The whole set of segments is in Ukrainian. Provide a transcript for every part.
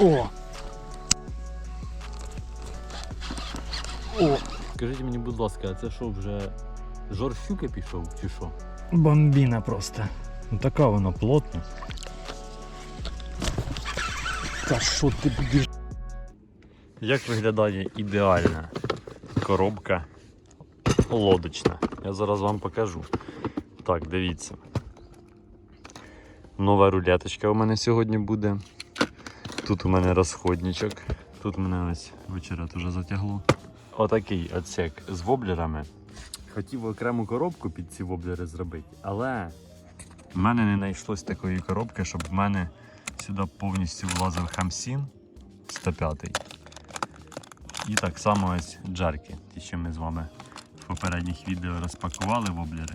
О! О! Скажіть мені, будь ласка, а це що вже жор щуки пішов чи що? Бомбіна просто. Ну така вона плотна. Та що ти будеш? Як виглядає ідеальна коробка лодочна? Я зараз вам покажу. Так, дивіться. Нова рулеточка у мене сьогодні буде. Тут у мене розходничок. Тут мене ось вечеря вже затягло. Отакий отсек з воблерами. Хотів окрему коробку під ці воблери зробити, але в мене не знайшлось такої коробки, щоб в мене сюди повністю влазив хамсін 105 і так само ось джарки, ті, що ми з вами в попередніх відео розпакували воблери.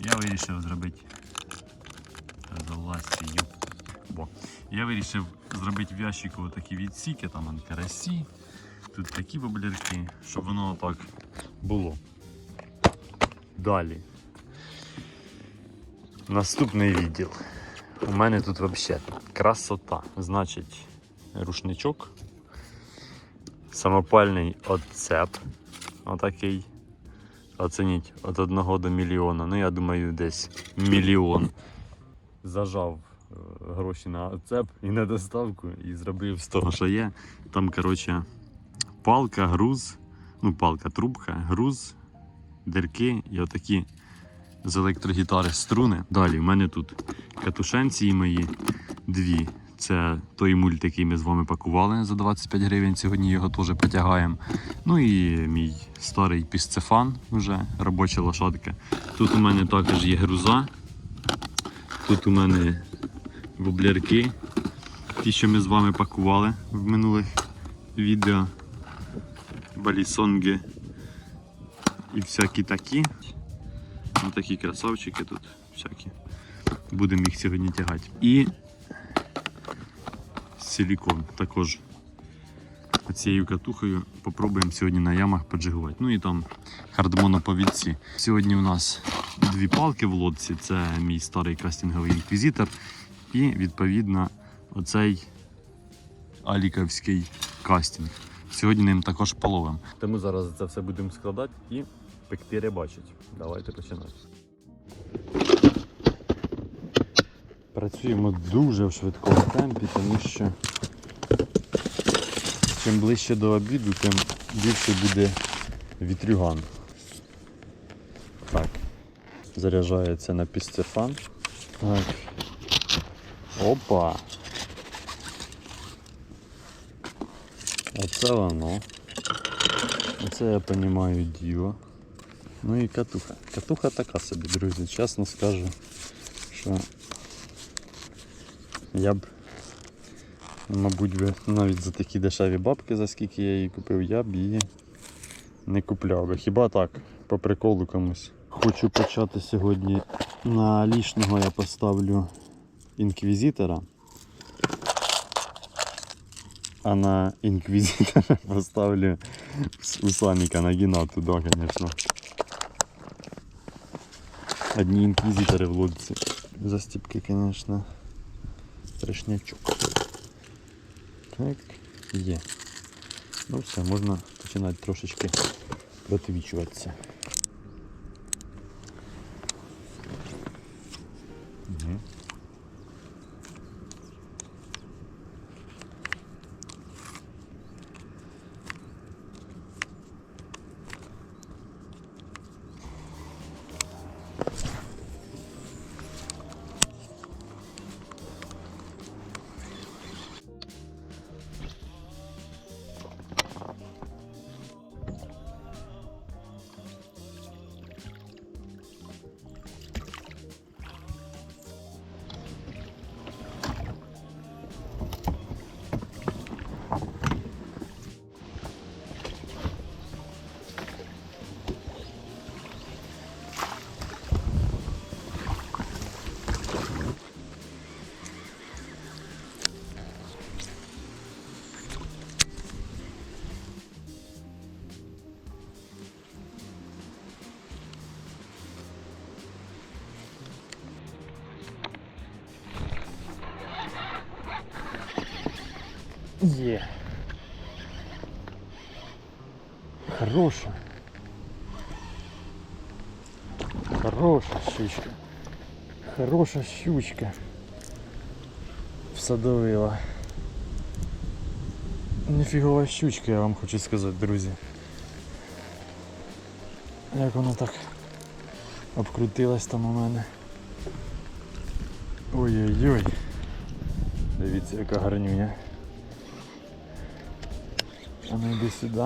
Я вирішив зробити залазь Бо. Я вирішив зробити в ящику такі відсіки, там он карасі, тут такі воблерки, щоб воно так було. Далі. Наступний відділ. У мене тут взагалі красота. Значить, рушничок самопальний отцеп. Отакий. Оцініть від 1 до мільйона. Ну, я думаю, десь мільйон. Зажав гроші на оцеп і на доставку і зробив з того, що є. Там, коротше, палка, груз, ну, палка, трубка, груз, дирки і отакі з електрогітари струни. Далі в мене тут катушенці мої дві. Це той мульт, який ми з вами пакували за 25 гривень. Сьогодні його теж потягаємо. Ну і мій старий пісцефан, вже робоча лошадка. Тут у мене також є груза. Тут у мене воблярки. Ті, що ми з вами пакували в минулих відео. Балісонги і всякі такі. Ось такі красавчики тут всякі. Будемо їх сьогодні тягати. І силікон також цією катухою попробуємо сьогодні на ямах поджигувати. Ну і там хардмоноповідці. Сьогодні у нас дві палки в лодці, це мій старий кастинговий інквізитор. І відповідно оцей аліковський кастинг. Сьогодні ним також половим. Тому зараз це все будемо складати і пекти рибачить. Давайте починати. Працюємо дуже в швидкому темпі, тому що чим ближче до обіду, тим більше буде вітрюган. Так. Заряджається на пістефан. Так. Опа! Оце воно. Оце я розумію діло. Ну і катуха. Катуха така собі, друзі, чесно скажу, що я б, мабуть, навіть за такі дешеві бабки, за скільки я її купив, я б її не купляв би. Хіба так, по приколу комусь. Хочу почати сьогодні на лішнього я поставлю інквізитора. А на інквізитора поставлю у Саміка на Гінату, да, звісно. Одні інквізитори в лодці. Застіпки, звісно. Трешнячок. Так, є. Ну все, можна починати трошечки протвічуватися. Є. Хороша. Хороша щучка. Хороша щучка. Всадовила. Ніфігова щучка, я вам хочу сказати, друзі. Як воно так обкрутилось там у мене. Ой-ой-ой. Дивіться, яка гарнюня. А ну йди сюди.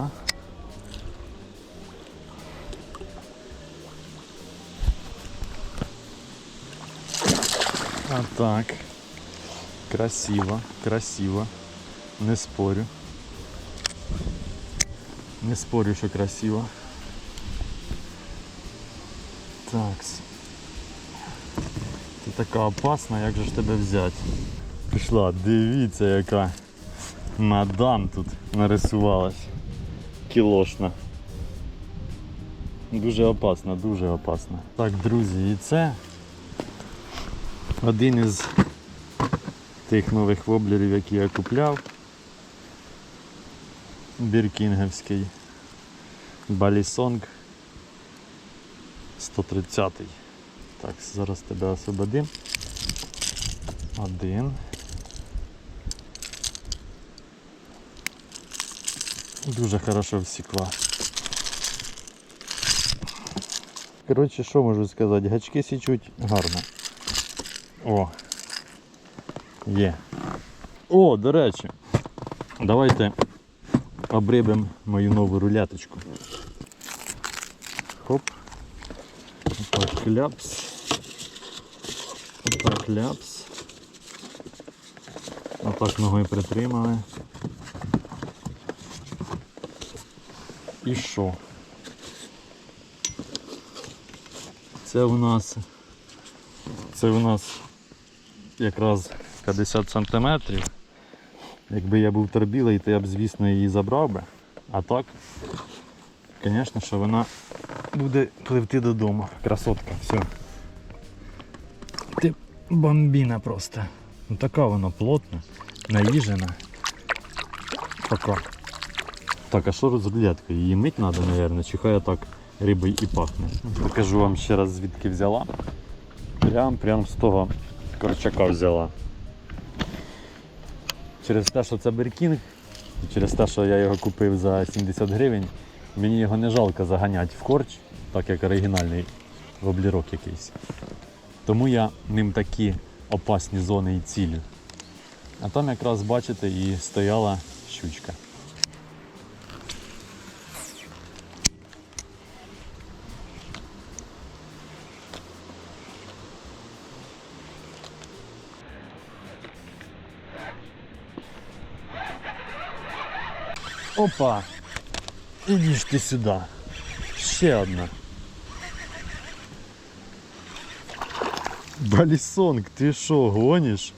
А так. Красиво, красиво. Не спорю. Не спорю, що красиво. Такс. Ти така опасна, як же ж тебе взяти? Пішла, дивіться яка мадам тут нарисувалась. Кілошна. Дуже опасна, дуже опасна. Так, друзі, і це один із тих нових воблерів, які я купляв. Біркінгівський Балісонг 130 Так, зараз тебе освободим. Один. Дуже хорошо всікла. Коротше, що можу сказати? Гачки січуть гарно. О. Є. О, до речі. Давайте обрибимо мою нову руляточку. Хоп. Отак кляпс. Отак кляпс. Отак ногою притримали. І що? Це у нас це у нас якраз 50 сантиметрів. Якби я був торбілий, то я б, звісно, її забрав би. А так, звісно, що вона буде пливти додому. Красотка, все. Ти бомбіна просто. Ну така вона плотна, наїжена. Пока. Так, а що рулеткою? Її мить треба, мабуть, чи хай так рибою і пахне. Покажу вам ще раз звідки взяла. Прям прям з того корчака взяла. Через те, що це Беркінг, і через те, що я його купив за 70 гривень, мені його не жалко заганяти в корч, так як оригінальний воблірок якийсь. Тому я ним такі опасні зони і цілю. А там якраз бачите і стояла щучка. Опа! Іди ж ти сюди. Ще одна. Балісонг, ти що, гониш?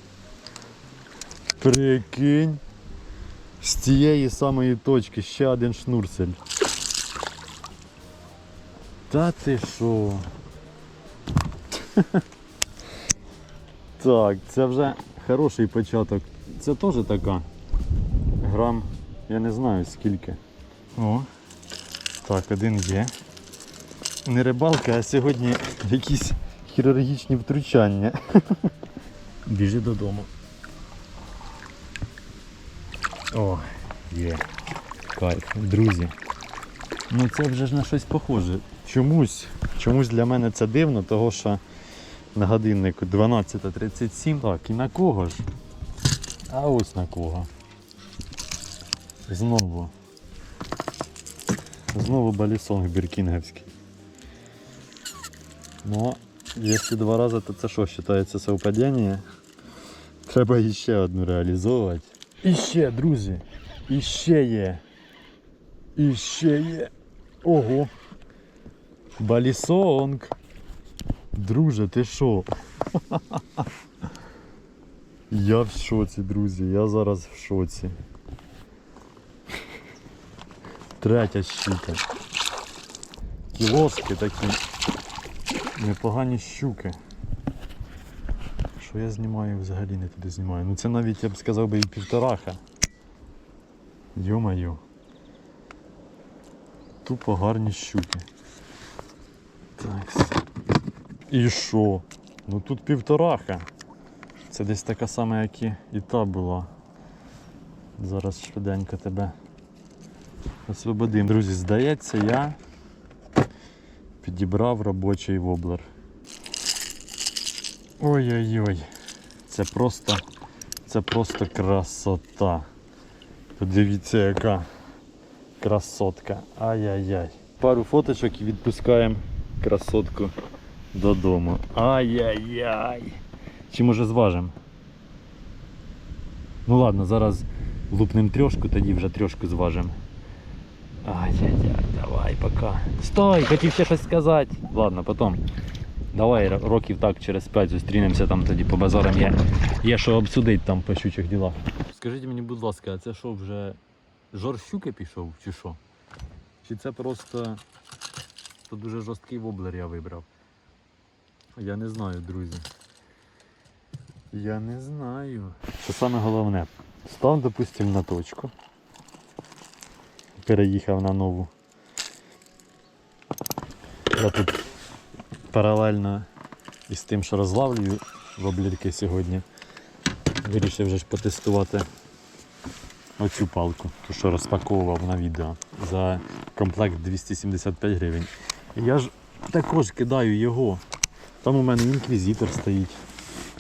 Прикинь. З тієї самої точки ще один шнурцель. Та ти що? Так, це вже хороший початок. Це теж така. Грам, я не знаю скільки. О, так, один є. Не рибалка, а сьогодні якісь хірургічні втручання. Біжи додому. О, є. Кайф, друзі. Ну це вже ж на щось похоже. Чомусь, чомусь для мене це дивно, того що на годиннику 12.37. Так, і на кого ж? А ось на кого. Знову. Знову балісонг біркінгівський. Ну, якщо два рази, то це що, вважається совпадіння? Треба іще одну реалізовувати. Іще, друзі. Іще є. Іще є. Ого. Балісонг. Друже, ти що? Я в шоці, друзі. Я зараз в шоці. Третя щука. Кілоски такі. Непогані щуки. Що я знімаю взагалі не туди знімаю. Ну це навіть я б сказав би і півтораха. Йо-моє. Тупо гарні щуки. Так. І що? Ну тут півтораха. Це десь така сама, як і та була. Зараз швиденько тебе освободим. Друзі, здається, я підібрав робочий воблер. Ой-ой-ой. Це просто, це просто красота. Подивіться, яка красотка. Ай-яй-яй. Пару фоточок і відпускаємо красотку додому. Ай-яй-яй. Чи може зважимо? Ну ладно, зараз лупнем трьошку, тоді вже трьошку зважимо. Ай-яй-яй, давай, пока. Стой, хотів ще щось сказати. Ладно, потім. Давай років так через 5 зустрінемося там тоді по базарам. Є, є що обсудити там по щучих ділах. Скажіть мені, будь ласка, а це що вже жор щуки пішов чи що? Чи це просто то дуже жорсткий воблер я вибрав? Я не знаю, друзі. Я не знаю. Що саме головне, став, допустим, на точку. Переїхав на нову. Я тут паралельно із тим, що розлавлюю воблірки сьогодні, вирішив вже потестувати оцю палку, ту, що розпаковував на відео за комплект 275 гривень. Я ж також кидаю його. Там у мене інквізитор стоїть,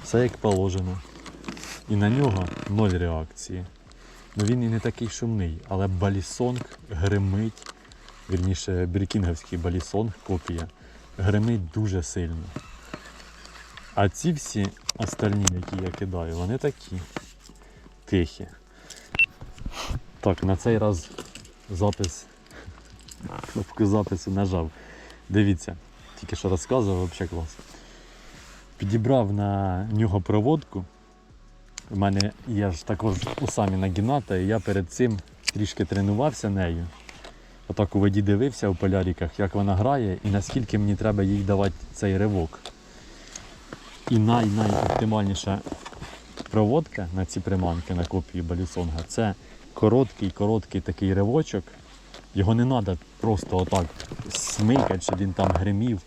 все як положено. І на нього ноль реакції. Ну він і не такий шумний, але балісонг гримить, вірніше брікінговський балісонг, копія, гримить дуже сильно. А ці всі остальні, які я кидаю, вони такі тихі. Так, на цей раз запис, кнопку запису нажав. Дивіться, тільки що розказував, взагалі клас. Підібрав на нього проводку. У мене я ж також у самі нагіната, і я перед цим трішки тренувався нею. Отак у воді дивився у поляріках, як вона грає і наскільки мені треба їй давати цей ривок. І най-найоптимальніша проводка на ці приманки на копії балюсонга це короткий, короткий такий ривочок. Його не треба просто отак смикати, щоб він там гримів.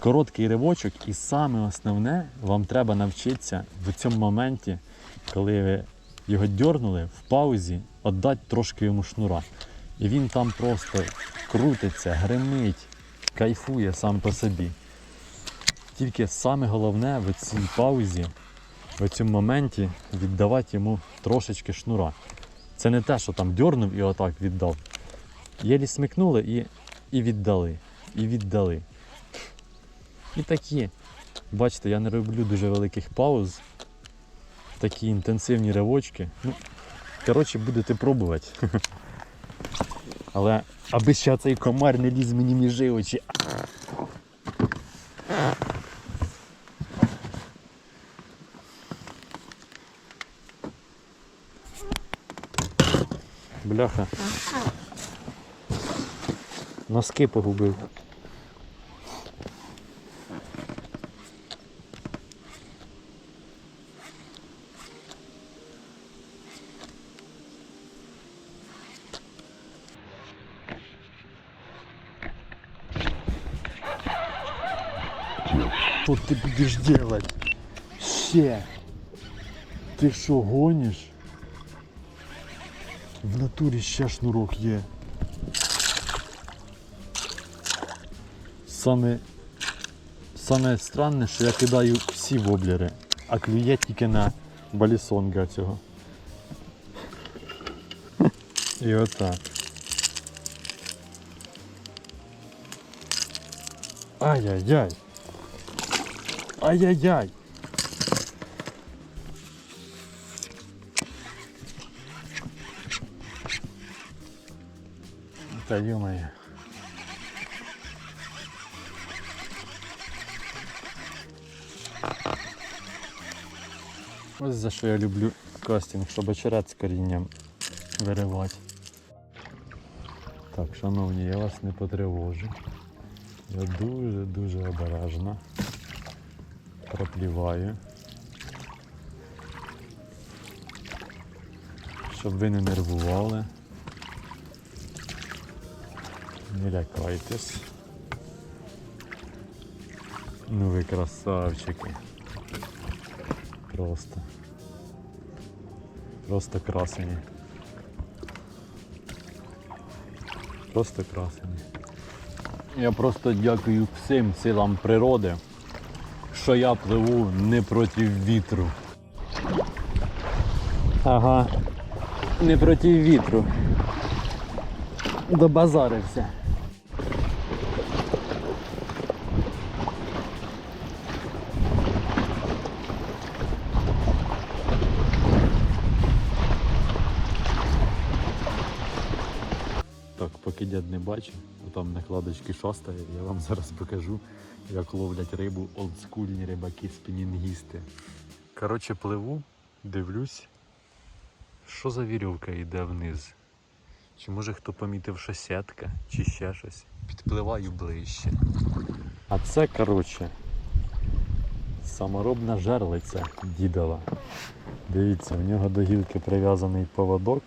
Короткий ривочок, і саме основне, вам треба навчитися в цьому моменті, коли ви його дьорнули, в паузі віддати трошки йому шнура. І він там просто крутиться, гримить, кайфує сам по собі. Тільки саме головне в цій паузі, в цьому моменті віддавати йому трошечки шнура. Це не те, що там дьорнув і отак віддав. Єлі смикнули і, і віддали. І віддали. І такі. Бачите, я не роблю дуже великих пауз. Такі інтенсивні ривочки. Ну, коротше, будете пробувати. Але аби ще цей комар не ліз мені між очі. Бляха. Носки погубив. Ты будешь делать? Ще. Ти що, гониш? В натурі ще шнурок є. Саме, саме странне, що я кидаю всі воблери, а клює тільки на балісонга цього. І отак. Ай-яй-яй. Ай-яй-яй. Та ё-моё. Ось за що я люблю кастинг, щоб очерет з корінням виривати. Так, шановні, я вас не потривожу. Я дуже-дуже обережно пропліваю. щоб ви не нервували. Не лякайтесь. Ну ви красавчики. Просто. Просто красені. Просто красені. Я просто дякую всім силам природи, що я пливу не проти вітру. Ага. Не проти вітру. Добазарився. Так, поки дід не бачив, там накладочки шостає, я вам зараз покажу, як ловлять рибу олдскульні рибаки спінінгісти. Коротше, пливу, дивлюсь, що за вірьовка йде вниз. Чи може хто помітив, що сітка, чи ще щось. Підпливаю ближче. А це, коротше, саморобна жерлиця дідова. Дивіться, в нього до гілки прив'язаний поводок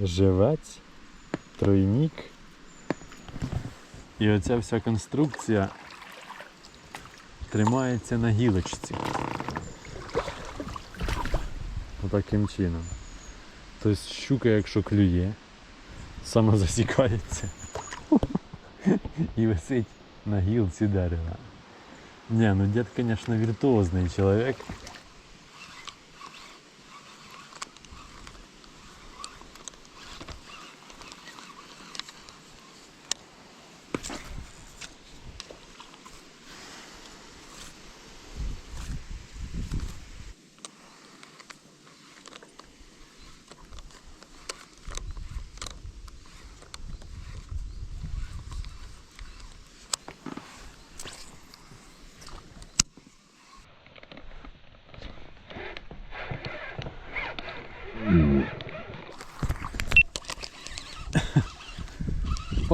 живець, тройнік. І оця вся конструкція тримається на гілочці. Отаким чином. Тобто щука, якщо клює, саме засікається і висить на гілці дерева. Ні, ну дід, звісно, віртуозний чоловік.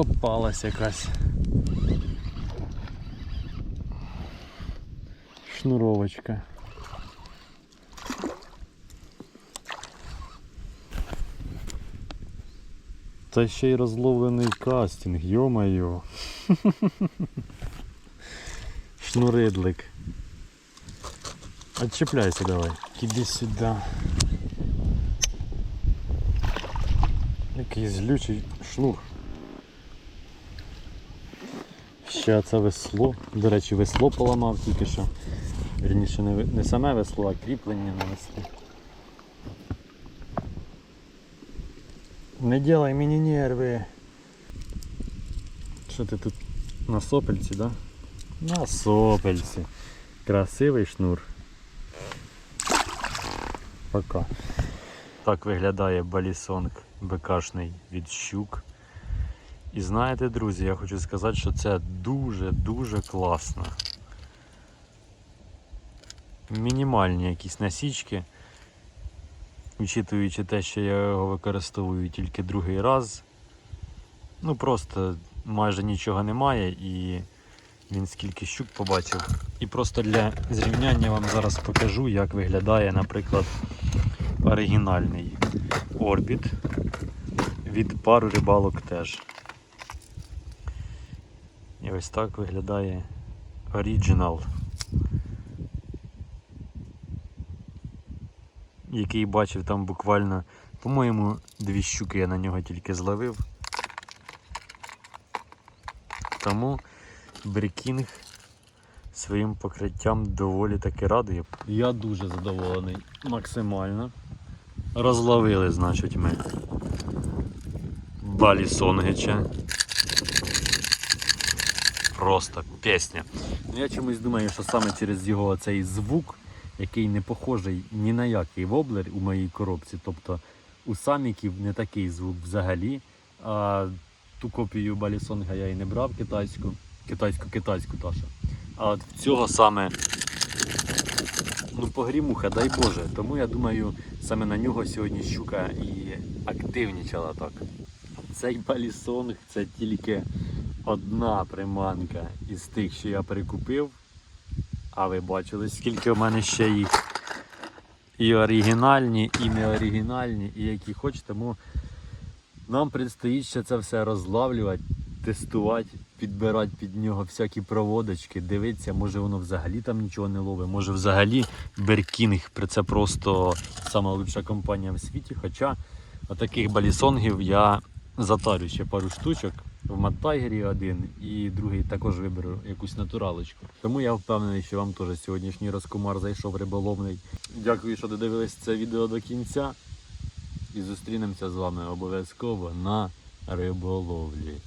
Попалась якась. Шнуровочка. Та ще й розловлений кастинг, йо-моє. Шнуридлик. Отчепляйся давай. Іди сюди. Який злючий шнур. Ще це весло. До речі, весло поламав тільки що. Вірніше не, не саме весло, а кріплення на веслі. Не делай мені нерви. Що ти тут на сопельці, да? На сопельці. Красивий шнур. Пока. Так виглядає балісонг БКшний від щук. І знаєте, друзі, я хочу сказати, що це дуже-дуже класно. Мінімальні якісь насічки. Учитуючи те, що я його використовую тільки другий раз. Ну просто майже нічого немає і він скільки щук побачив. І просто для зрівняння вам зараз покажу, як виглядає, наприклад, оригінальний орбіт від пару рибалок теж. Ось так виглядає оригінал. Який бачив там буквально, по-моєму, дві щуки я на нього тільки зловив. Тому брекінг своїм покриттям доволі таки радує. Я дуже задоволений максимально. Розловили, значить, ми Балі Сонгича. Просто пісня. Ну, Я чомусь думаю, що саме через його цей звук, який не похожий ні на який воблер у моїй коробці. Тобто у саміків не такий звук взагалі. А ту копію Балісонга я і не брав китайську, китайську-китайську Таша. А от в цього саме ну, погрімуха, дай Боже. Тому я думаю, саме на нього сьогодні щука і активнічала так. Цей балісонг це тільки одна приманка із тих, що я прикупив. А ви бачили, скільки в мене ще їх І оригінальні, і неоригінальні, і які хоч, тому нам предстоїть ще це все розлавлювати, тестувати, підбирати під нього всякі проводочки, дивитися, може воно взагалі там нічого не ловить, може взагалі Беркінг, це просто лучша компанія в світі. Хоча отаких балісонгів я затарю ще пару штучок. В Маттайгері один і другий також виберу якусь натуралочку. Тому я впевнений, що вам теж сьогоднішній розкумар зайшов риболовний. Дякую, що додивились це відео до кінця. І зустрінемося з вами обов'язково на риболовлі.